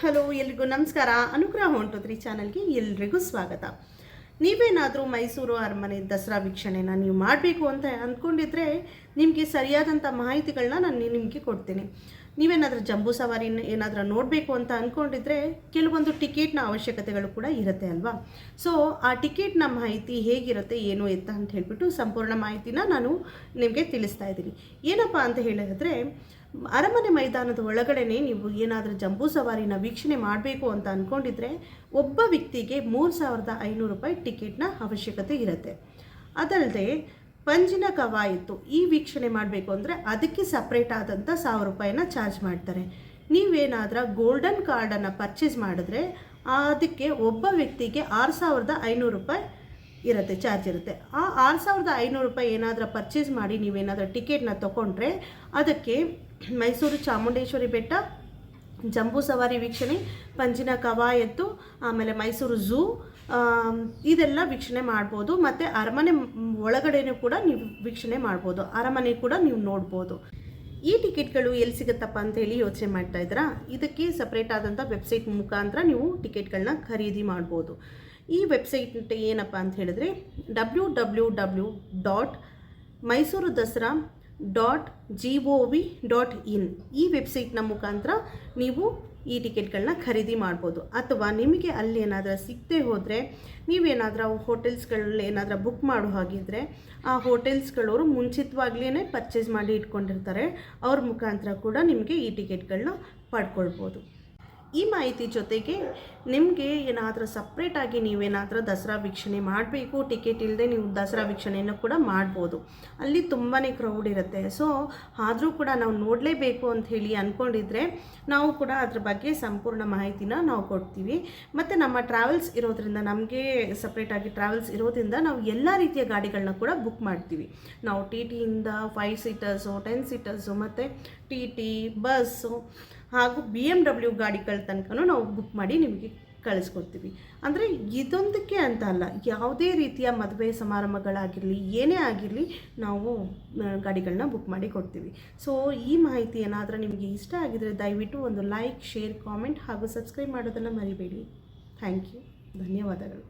Hello, ಎಲ್ರಿಗೂ ನಮಸ್ಕಾರ. ಅನುಗ್ರಹ ಹೊಂಟು ತ್ರೀ ಚಾನಲ್ಗೆ. ಎಲ್ರಿಗೂ ಸ್ವಾಗತ. ನೀವೇನಾದರೂ ಮೈಸೂರು ಅರಮನೆ ದಸರಾ ವೀಕ್ಷಣೆನ ನೀವು ಮಾಡಬೇಕು ಅಂತ ಅಂದ್ಕೊಂಡಿದ್ರೆ ನಿಮಗೆ ಸರಿಯಾದಂಥ ಮಾಹಿತಿಗಳನ್ನ ನಾನು ನಿಮಗೆ ಕೊಡ್ತೀನಿ. ನೀವೇನಾದರೂ ಜಂಬೂ ಸವಾರಿ ಏನಾದರೂ ನೋಡಬೇಕು ಅಂತ ಅಂದ್ಕೊಂಡಿದ್ರೆ ಕೆಲವೊಂದು ಟಿಕೆಟ್ನ ಅವಶ್ಯಕತೆಗಳು ಕೂಡ ಇರುತ್ತೆ ಅಲ್ವಾ? ಸೊ ಆ ಟಿಕೆಟ್ನ ಮಾಹಿತಿ ಹೇಗಿರುತ್ತೆ, ಏನು ಎತ್ತ ಅಂತ ಹೇಳಿಬಿಟ್ಟು ಸಂಪೂರ್ಣ ಮಾಹಿತಿನ ನಾನು ನಿಮಗೆ ತಿಳಿಸ್ತಾ ಇದ್ದೀನಿ. ಏನಪ್ಪ ಅಂತ ಹೇಳಿದ್ರೆ, ಅರಮನೆ ಮೈದಾನದ ಒಳಗಡೆನೆ ನೀವು ಏನಾದರೂ ಜಂಬೂ ಸವಾರಿನ ವೀಕ್ಷಣೆ ಮಾಡಬೇಕು ಅಂತ ಅಂದ್ಕೊಂಡಿದ್ರೆ ಒಬ್ಬ ವ್ಯಕ್ತಿಗೆ ಮೂರು ಸಾವಿರದ ಐನೂರು ರೂಪಾಯಿ ಟಿಕೆಟ್ನ ಅವಶ್ಯಕತೆ ಇರುತ್ತೆ. ಅದಲ್ಲದೆ ಪಂಜಿನ ಕವಾಯಿತು ಈ ವೀಕ್ಷಣೆ ಮಾಡಬೇಕು ಅಂದರೆ ಅದಕ್ಕೆ ಸಪ್ರೇಟ್ ಆದಂಥ ಸಾವಿರ ರೂಪಾಯಿನ ಚಾರ್ಜ್ ಮಾಡ್ತಾರೆ. ನೀವೇನಾದರೂ ಗೋಲ್ಡನ್ ಕಾರ್ಡನ್ನು ಪರ್ಚೇಸ್ ಮಾಡಿದ್ರೆ ಅದಕ್ಕೆ ಒಬ್ಬ ವ್ಯಕ್ತಿಗೆ ಆರು ಸಾವಿರದ ಐನೂರು ರೂಪಾಯಿ ಇರುತ್ತೆ ಚಾರ್ಜ್ ಇರುತ್ತೆ. ಆ ಆರು ಸಾವಿರದ ಐನೂರು ರೂಪಾಯಿ ಏನಾದರೂ ಪರ್ಚೇಸ್ ಮಾಡಿ ನೀವೇನಾದರೂ ಟಿಕೆಟ್ನ ತೊಗೊಂಡ್ರೆ ಅದಕ್ಕೆ ಮೈಸೂರು ಚಾಮುಂಡೇಶ್ವರಿ ಬೆಟ್ಟ ಜಂಬೂ ಸವಾರಿ ವೀಕ್ಷಣೆ, ಪಂಜಿನ ಕವಾಯತ್ತು, ಆಮೇಲೆ ಮೈಸೂರು ಝೂ ಇದೆಲ್ಲ ವೀಕ್ಷಣೆ ಮಾಡ್ಬೋದು. ಮತ್ತು ಅರಮನೆ ಒಳಗಡೆ ಒಳಗಡೆನೂ ಕೂಡ ನೀವು ವೀಕ್ಷಣೆ ಮಾಡ್ಬೋದು. ಅರಮನೆ ಕೂಡ ನೀವು ನೋಡ್ಬೋದು. ಈ ಟಿಕೆಟ್ಗಳು ಎಲ್ಲಿ ಸಿಗುತ್ತಪ್ಪ ಅಂತ ಹೇಳಿ ಯೋಚನೆ ಮಾಡ್ತಾ ಇದ್ದೀರಾ? ಇದಕ್ಕೆ ಸಪ್ರೇಟ್ ಆದಂಥ ವೆಬ್ಸೈಟ್ ಮುಖಾಂತರ ನೀವು ಟಿಕೆಟ್ಗಳನ್ನ ಖರೀದಿ ಮಾಡ್ಬೋದು. ಈ ವೆಬ್ಸೈಟ್ ಏನಪ್ಪ ಅಂತ ಹೇಳಿದ್ರೆ W W W dot Mysuru Dasara dot G O V dot in ಈ ವೆಬ್ಸೈಟ್ನ ಮುಖಾಂತರ ನೀವು ಈ ಟಿಕೆಟ್ಗಳನ್ನ ಖರೀದಿ ಮಾಡ್ಬೋದು. ಅಥವಾ ನಿಮಗೆ ಅಲ್ಲಿ ಏನಾದರೂ ಸಿಗದೆ ಹೋದರೆ ನೀವೇನಾದರೂ ಹೋಟೆಲ್ಸ್ಗಳಲ್ಲಿ ಏನಾದರೂ ಬುಕ್ ಮಾಡೋ ಹಾಗಿದ್ರೆ ಆ ಹೋಟೆಲ್ಸ್ಗಳವರು ಮುಂಚಿತವಾಗ್ಲೇ ಪರ್ಚೇಸ್ ಮಾಡಿ ಇಟ್ಕೊಂಡಿರ್ತಾರೆ. ಅವ್ರ ಮುಖಾಂತರ ಕೂಡ ನಿಮಗೆ ಈ ಟಿಕೆಟ್ಗಳನ್ನ ಪಡ್ಕೊಳ್ಬೋದು. ಈ ಮಾಹಿತಿ ಜೊತೆಗೆ ನಿಮಗೆ ಏನಾದರೂ ಸಪ್ರೇಟಾಗಿ ನೀವೇನಾದರೂ ದಸರಾ ವೀಕ್ಷಣೆ ಮಾಡಬೇಕು ಟಿಕೆಟ್ ಇಲ್ಲದೆ ನೀವು ದಸರಾ ವೀಕ್ಷಣೆಯನ್ನು ಕೂಡ ಮಾಡ್ಬೋದು. ಅಲ್ಲಿ ತುಂಬಾ ಕ್ರೌಡ್ ಇರುತ್ತೆ. ಸೊ ಆದರೂ ಕೂಡ ನಾವು ನೋಡಲೇಬೇಕು ಅಂತ ಹೇಳಿ ಅಂದ್ಕೊಂಡಿದ್ರೆ ನಾವು ಕೂಡ ಅದ್ರ ಬಗ್ಗೆ ಸಂಪೂರ್ಣ ಮಾಹಿತಿನ ನಾವು ಕೊಡ್ತೀವಿ. ಮತ್ತು ನಮ್ಮ ಟ್ರಾವೆಲ್ಸ್ ಇರೋದ್ರಿಂದ, ನಮಗೆ ಸಪ್ರೇಟಾಗಿ ಟ್ರಾವೆಲ್ಸ್ ಇರೋದ್ರಿಂದ ನಾವು ಎಲ್ಲ ರೀತಿಯ ಗಾಡಿಗಳನ್ನ ಕೂಡ ಬುಕ್ ಮಾಡ್ತೀವಿ. ನಾವು ಟಿ ಟಿಯಿಂದ ಫೈವ್ ಸೀಟರ್ಸು ಟೆನ್ ಸೀಟರ್ಸು ಮತ್ತು ಟಿ ಟಿ ಬಸ್ಸು ಹಾಗೂ ಬಿ ಎಂ ಡಬ್ಲ್ಯೂ ಗಾಡಿಗಳ ತನಕನೂ ನಾವು ಬುಕ್ ಮಾಡಿ ನಿಮಗೆ ಕಳಿಸ್ಕೊಡ್ತೀವಿ. ಅಂದರೆ ಇದೊಂದಕ್ಕೆ ಅಂತ ಅಲ್ಲ, ಯಾವುದೇ ರೀತಿಯ ಮದುವೆ ಸಮಾರಂಭಗಳಾಗಿರಲಿ, ಏನೇ ಆಗಿರಲಿ ನಾವು ಗಾಡಿಗಳನ್ನ ಬುಕ್ ಮಾಡಿ ಕೊಡ್ತೀವಿ. ಸೊ ಈ ಮಾಹಿತಿ ಏನಾದರೂ ನಿಮಗೆ ಇಷ್ಟ ಆಗಿದರೆ ದಯವಿಟ್ಟು ಒಂದು ಲೈಕ್ ಶೇರ್ ಕಾಮೆಂಟ್ ಹಾಗೂ ಸಬ್ಸ್ಕ್ರೈಬ್ ಮಾಡೋದನ್ನು ಮರಿಬೇಡಿ. ಥ್ಯಾಂಕ್ ಯು ಧನ್ಯವಾದಗಳು.